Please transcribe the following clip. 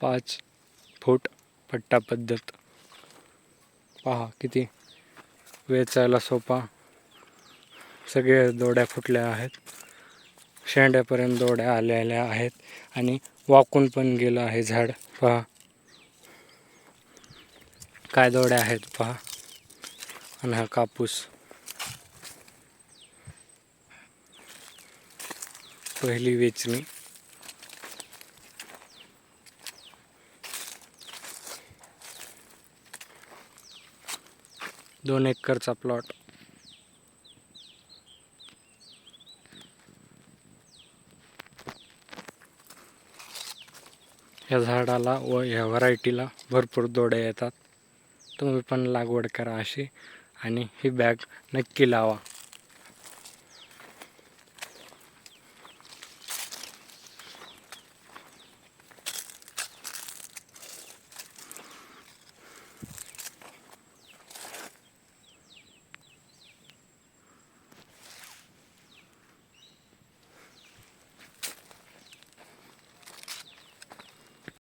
पाच फूट पट्टा पद्धत. पहा किती वेचायला सोपा. सगळे दोड्या फुटल्या आहेत. शेंड्यापर्यंत दोड्या आलेल्या आहेत आणि वाकून पण गेलं आहे झाड. पहा. काय दोड्या आहेत पहा. आणि हा कापूस. पहिली वेचणी. दोन एकरचा प्लॉट या झाडाला व या व्हरायटीला भरपूर दोड्या येतात. तुम्ही पण लागवड करा अशी आणि ही बॅग नक्की लावा.